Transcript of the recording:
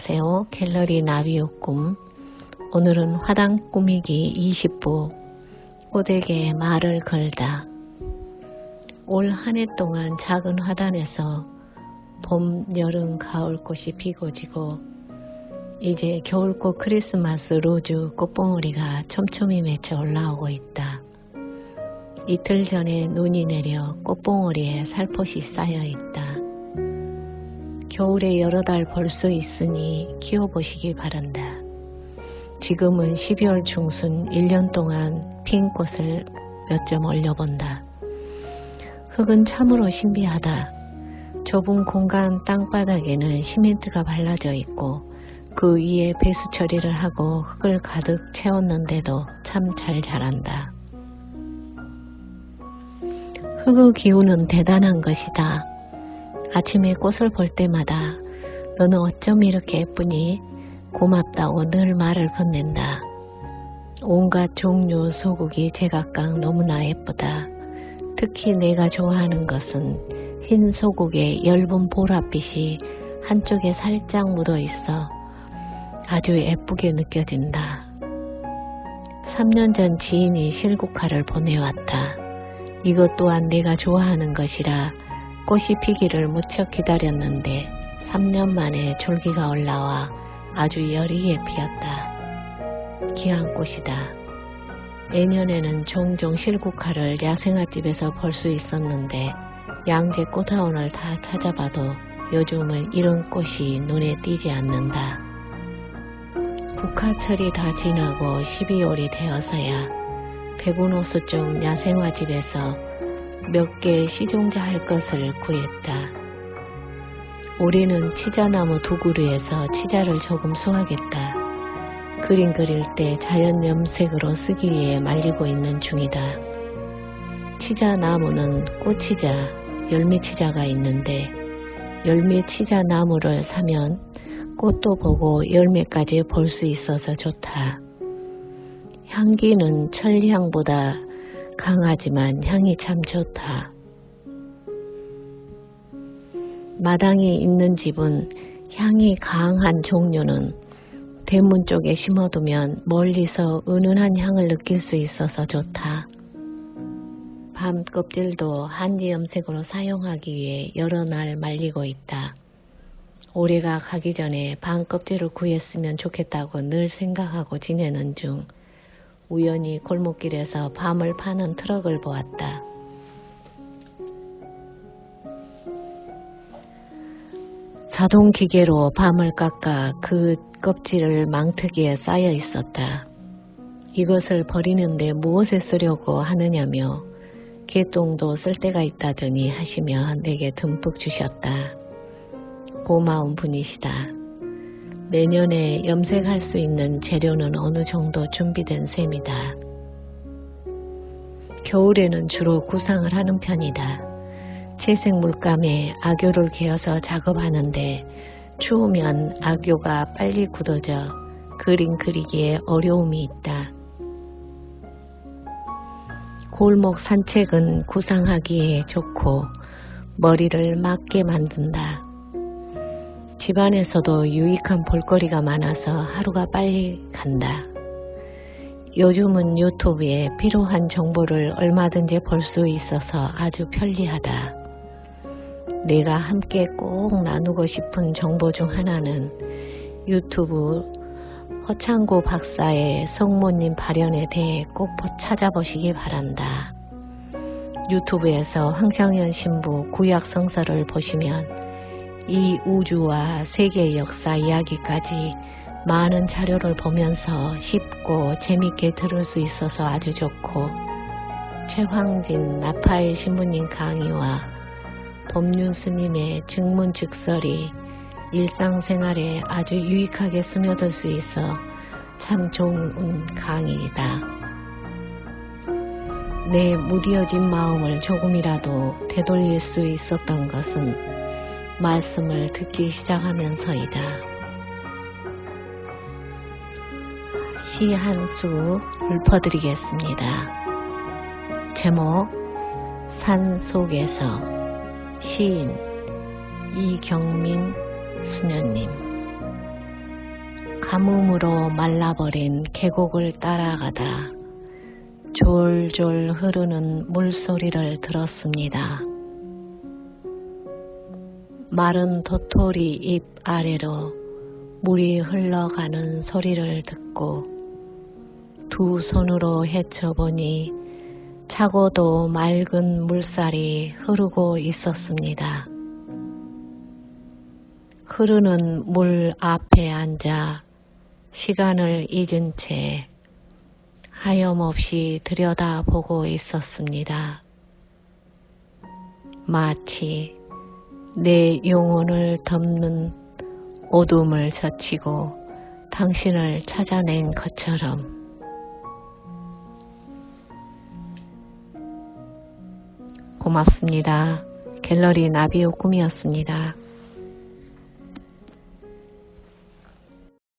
안녕하세요. 갤러리 나비의 꿈. 오늘은 화단 꾸미기 20부 꽃에게 말을 걸다. 올 한 해 동안 작은 화단에서 봄, 여름, 가을 꽃이 피고 지고 이제 겨울꽃 크리스마스 로즈 꽃봉오리가 촘촘히 맺혀 올라오고 있다. 이틀 전에 눈이 내려 꽃봉오리에 살포시 쌓여 있다. 겨울에 여러 달볼수 있으니 키워보시기 바란다. 지금은 12월 중순 1년 동안 핀 꽃을 몇 점 올려본다. 흙은 참으로 신비하다. 좁은 공간 땅바닥에는 시멘트가 발라져 있고 그 위에 배수 처리를 하고 흙을 가득 채웠는데도 참 잘 자란다. 흙의 기운은 대단한 것이다. 아침에 꽃을 볼 때마다 너는 어쩜 이렇게 예쁘니? 고맙다고 늘 말을 건넨다. 온갖 종류 소국이 제각각 너무나 예쁘다. 특히 내가 좋아하는 것은 흰 소국의 엷은 보랏빛이 한쪽에 살짝 묻어 있어 아주 예쁘게 느껴진다. 3년 전 지인이 실국화를 보내왔다. 이것 또한 내가 좋아하는 것이라 꽃이 피기를 무척 기다렸는데 3년 만에 졸기가 올라와 아주 여리게 피었다. 귀한 꽃이다. 내년에는 종종 실국화를 야생화집에서 볼 수 있었는데 양재 꽃화원을 다 찾아봐도 요즘은 이런 꽃이 눈에 띄지 않는다. 국화철이 다 지나고 12월이 되어서야 백운호수 쪽 야생화집에서 몇개 시종자 할 것을 구했다. 우리는 치자나무 두 그루에서 치자를 조금 수확했다. 그림 그릴 때 자연 염색으로 쓰기 위해 말리고 있는 중이다. 치자나무는 꽃치자, 열매치자가 있는데 열매치자 나무를 사면 꽃도 보고 열매까지 볼 수 있어서 좋다. 향기는 천리향보다 강하지만 향이 참 좋다. 마당이 있는 집은 향이 강한 종류는 대문 쪽에 심어두면 멀리서 은은한 향을 느낄 수 있어서 좋다. 밤 껍질도 한지 염색으로 사용하기 위해 여러 날 말리고 있다. 올해가 가기 전에 밤 껍질을 구했으면 좋겠다고 늘 생각하고 지내는 중 우연히 골목길에서 밤을 파는 트럭을 보았다. 자동 기계로 밤을 깎아 그 껍질을 망트기에 쌓여 있었다. 이것을 버리는데 무엇에 쓰려고 하느냐며 개똥도 쓸 데가 있다더니 하시며 내게 듬뿍 주셨다. 고마운 분이시다. 내년에 염색할 수 있는 재료는 어느 정도 준비된 셈이다. 겨울에는 주로 구상을 하는 편이다. 채색 물감에 악교를 개어서 작업하는데 추우면 악교가 빨리 굳어져 그림 그리기에 어려움이 있다. 골목 산책은 구상하기에 좋고 머리를 맑게 만든다. 집안에서도 유익한 볼거리가 많아서 하루가 빨리 간다. 요즘은 유튜브에 필요한 정보를 얼마든지 볼 수 있어서 아주 편리하다. 내가 함께 꼭 나누고 싶은 정보 중 하나는 유튜브 허창구 박사의 성모님 발현에 대해 꼭 찾아보시기 바란다. 유튜브에서 황정현 신부 구약 성서를 보시면 이 우주와 세계 역사 이야기까지 많은 자료를 보면서 쉽고 재밌게 들을 수 있어서 아주 좋고 최황진 나파의 신부님 강의와 법륜 스님의 증문 즉설이 일상생활에 아주 유익하게 스며들 수 있어 참 좋은 강의이다. 내 무디어진 마음을 조금이라도 되돌릴 수 있었던 것은 말씀을 듣기 시작하면서이다. 시 한 수 읊어드리겠습니다. 제목 산 속에서 시인 이경민 수녀님 가뭄으로 말라버린 계곡을 따라가다 졸졸 흐르는 물소리를 들었습니다. 마른 도토리 잎 아래로 물이 흘러가는 소리를 듣고 두 손으로 헤쳐보니 차고도 맑은 물살이 흐르고 있었습니다. 흐르는 물 앞에 앉아 시간을 잊은 채 하염없이 들여다보고 있었습니다. 마치 내 영혼을 덮는 어둠을 젖히고 당신을 찾아낸 것처럼 고맙습니다. 갤러리 나비오 꿈이었습니다.